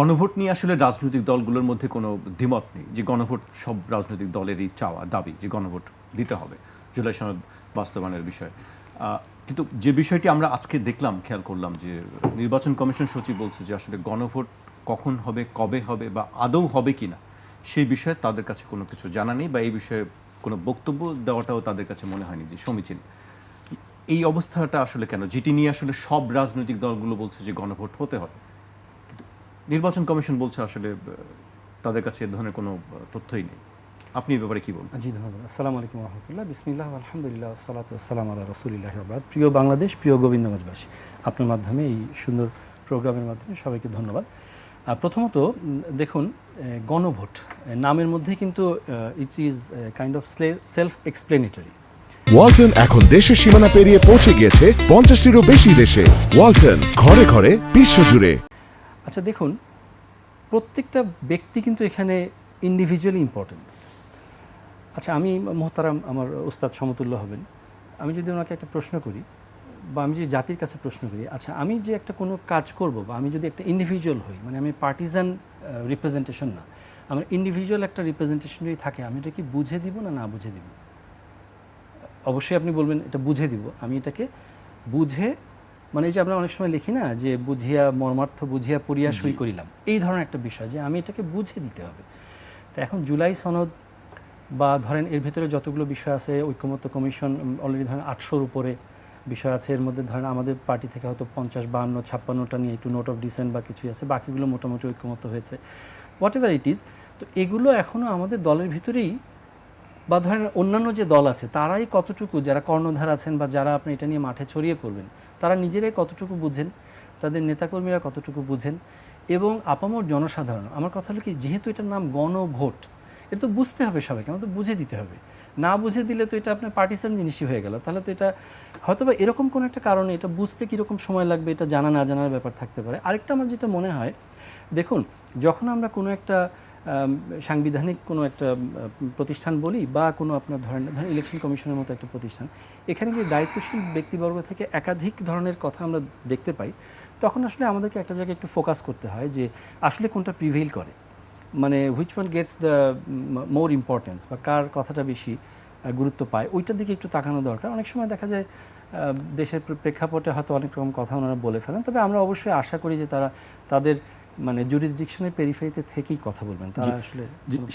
গণভোট নিয়ে আসলে রাজনৈতিক দলগুলোর মধ্যে কোনো দ্বিমত নেই যে গণভোট সব রাজনৈতিক দলেরই চাওয়া, দাবি যে গণভোট দিতে হবে, জুলাই সনদ বাস্তবায়নের বিষয়ে। কিন্তু যে বিষয়টি আমরা আজকে দেখলাম, খেয়াল করলাম যে নির্বাচন কমিশন সচিব বলছে যে আসলে গণভোট কখন হবে, কবে হবে বা আদৌ হবে কি না সেই বিষয়ে তাদের কাছে কোনো কিছু জানা নেই বা এই বিষয়ে কোনো বক্তব্য দেওয়াটাও তাদের কাছে মনে হয়নি যে সমীচীন। এই অবস্থাটা আসলে কেন? যেটি নিয়ে আসলে সব রাজনৈতিক দলগুলো বলছে যে গণভোট হতে হবে। নির্বাচন কমিশন বলছে আসলে তাদের কাছে এ ধরনের কোনো তথ্যই নেই। আপনি এই ব্যাপারে কি বলবেন? জি ধন্যবাদ। আসসালামু আলাইকুম রহমতুল্লাহ। বিসমিল্লাহ আলহামদুলিল্লাহ সালাত আসসালাম আল্লাহ রসুলিল্লাহ আবাদ প্রিয় বাংলাদেশ প্রিয় গোবিন্দগঞ্জবাসী আপনার মাধ্যমে এই সুন্দর প্রোগ্রামের মাধ্যমে সবাইকে ধন্যবাদ। প্রথমত দেখুন গণভোট নামের মধ্যে কিন্তু it is kind of self explanatory Walton এখন দেশের সীমানা পেরিয়ে পৌঁছে গিয়েছে পঞ্চাশটিরও বেশি দেশে। ওয়ালটন ঘরে ঘরে বিশ্বজুড়ে। আচ্ছা দেখুন প্রত্যেকটা ব্যক্তি কিন্তু এখানে ইন্ডিভিজুয়ালি ইম্পর্টেন্ট আচ্ছা আমি মোহতারাম, আমার ওস্তাদ সমতুল্য হবেন। আমি যদি ওনাকে একটা প্রশ্ন করি বা আমি যদি জাতির কাছে প্রশ্ন করি আচ্ছা আমি যে একটা কোনো কাজ করব বা আমি যদি একটা ইন্ডিভিজুয়াল হই মানে আমি পার্টিজান রিপ্রেজেন্টেশন না, আমার ইন্ডিভিজুয়াল একটা রিপ্রেজেন্টেশন যদি থাকে, আমি এটা কি বুঝে দিব না না বুঝে দিব? অবশ্যই আপনি বলবেন, এটা বুঝে দিব। আমি এটাকে বুঝে মানে এই যে আমরা অনেক সময় লিখি না যে বুঝিয়া মর্মার্থ বুঝিয়া পড়িয়া সই করিলাম এই ধরনের একটা বিষয় যে আমি এটাকে বুঝে দিতে হবে। তো এখন জুলাই সনদ বা ধরেন এর ভিতরে যতগুলো বিষয় আছে ঐক্যমত্য কমিশন অলরেডি ধরেন আটশোর উপরে বিষয় আছে এর মধ্যে ধরেন আমাদের পার্টি থেকে হয়তো পঞ্চাশ বাহান্ন ছাপ্পান্নটা নিয়ে একটু নোট অফ ডিসেন্ট বা কিছুই আছে বাকিগুলো মোটামুটি ঐক্যমত্য হয়েছে। হোয়াট এভার ইট ইজ তো এগুলো এখনও আমাদের দলের ভিতরেই বা ধরেন অন্যান্য যে দল আছে, তারাই কতটুকু, যারা কর্ণধার আছেন বা যারা আপনি এটা নিয়ে মাঠে ছড়িয়ে পড়বেন, তারা নিজেরাই কতটুকু বুঝেন? তাদের নেতাকর্মীরা কতটুকু বুঝেন? এবং আপামর জনসাধারণ, আমার কথা হলো কি, যেহেতু এটার নাম গণভোট, এটা তো বুঝতে হবে সবাইকে আমার তো বুঝে দিতে হবে। না বুঝে দিলে তো এটা আপনার পার্টিসান জিনিসই হয়ে গেল। তাহলে তো এটা হয়তো বা এরকম কোনো একটা কারণে এটা বুঝতে কীরকম সময় লাগবে, এটা জানা না জানার ব্যাপার থাকতে পারে। আরেকটা আমার যেটা মনে হয়, দেখুন, যখন আমরা কোনো একটা সাংবিধানিক কোনো একটা প্রতিষ্ঠান বলি বা কোনো আপনার ধরেন ধরেন ইলেকশন কমিশনের মতো একটা প্রতিষ্ঠান, এখানে যে দায়িত্বশীল ব্যক্তিবর্গ থেকে একাধিক ধরনের কথা আমরা দেখতে পাই, তখন আসলে আমাদেরকে একটা জায়গায় একটু ফোকাস করতে হয় যে আসলে কোনটা প্রিভেইল করে। মানে which one gets the more importance বা কার কথাটা বেশি গুরুত্ব পায়, ওইটার দিকে একটু তাকানো দরকার। অনেক সময় দেখা যায় দেশের প্রেক্ষাপটে হয়তো অনেক রকম কথা ওনারা বলে ফেলেন, তবে আমরা অবশ্যই আশা করি যে তারা, তাদের মানে জুরিসডিকশনের পেরিফেরিতে থেকেই কথা বলবেন তারা আসলে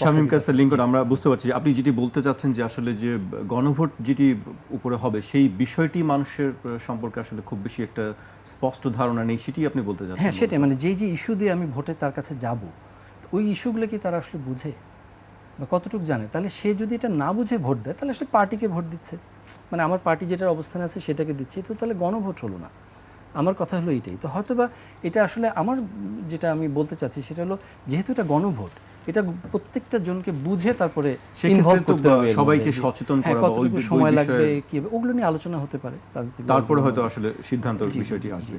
শামীম কাসার লিঙ্কন আমরা বুঝতে পারছি আপনি যেটি বলতে চাচ্ছেন যে আসলে যে গণভোট যেটি উপরে হবে সেই বিষয়টি মানুষের সম্পর্কে আসলে খুব বেশি একটা স্পষ্ট ধারণা নেই সেটি আপনি বলতে চাচ্ছেন হ্যাঁ সেটাই মানে যেই যে ইস্যু দিয়ে আমি ভোটে তার কাছে যাব ওই ইস্যুগুলো কি তারা আসলে বুঝে বা কতটুকু জানে? তাহলে সে যদি এটা না বুঝে ভোট দেয় তাহলে আসলে পার্টিকে ভোট দিচ্ছে। মানে আমার পার্টি যেটার অবস্থানে আছে সেটাকে দিচ্ছে তো তাহলে গণভোট হলো না। আমার কথা হলো এটাই। তো হয়তোবা এটা আসলে আমার যেটা আমি বলতে চাচ্ছি সেটা হলো যেহেতু এটা গণভোট এটা প্রত্যেকটা জনকে বুঝে তারপরে ইনভলভ করতে হবে সবাইকে সচেতন হ্যাঁ, করা বা ওই সময় লাগবে কি হবে, ওগুলো নিয়ে আলোচনা হতে পারে তারপরে হয়তো আসলে সিদ্ধান্তের বিষয়টি আসবে।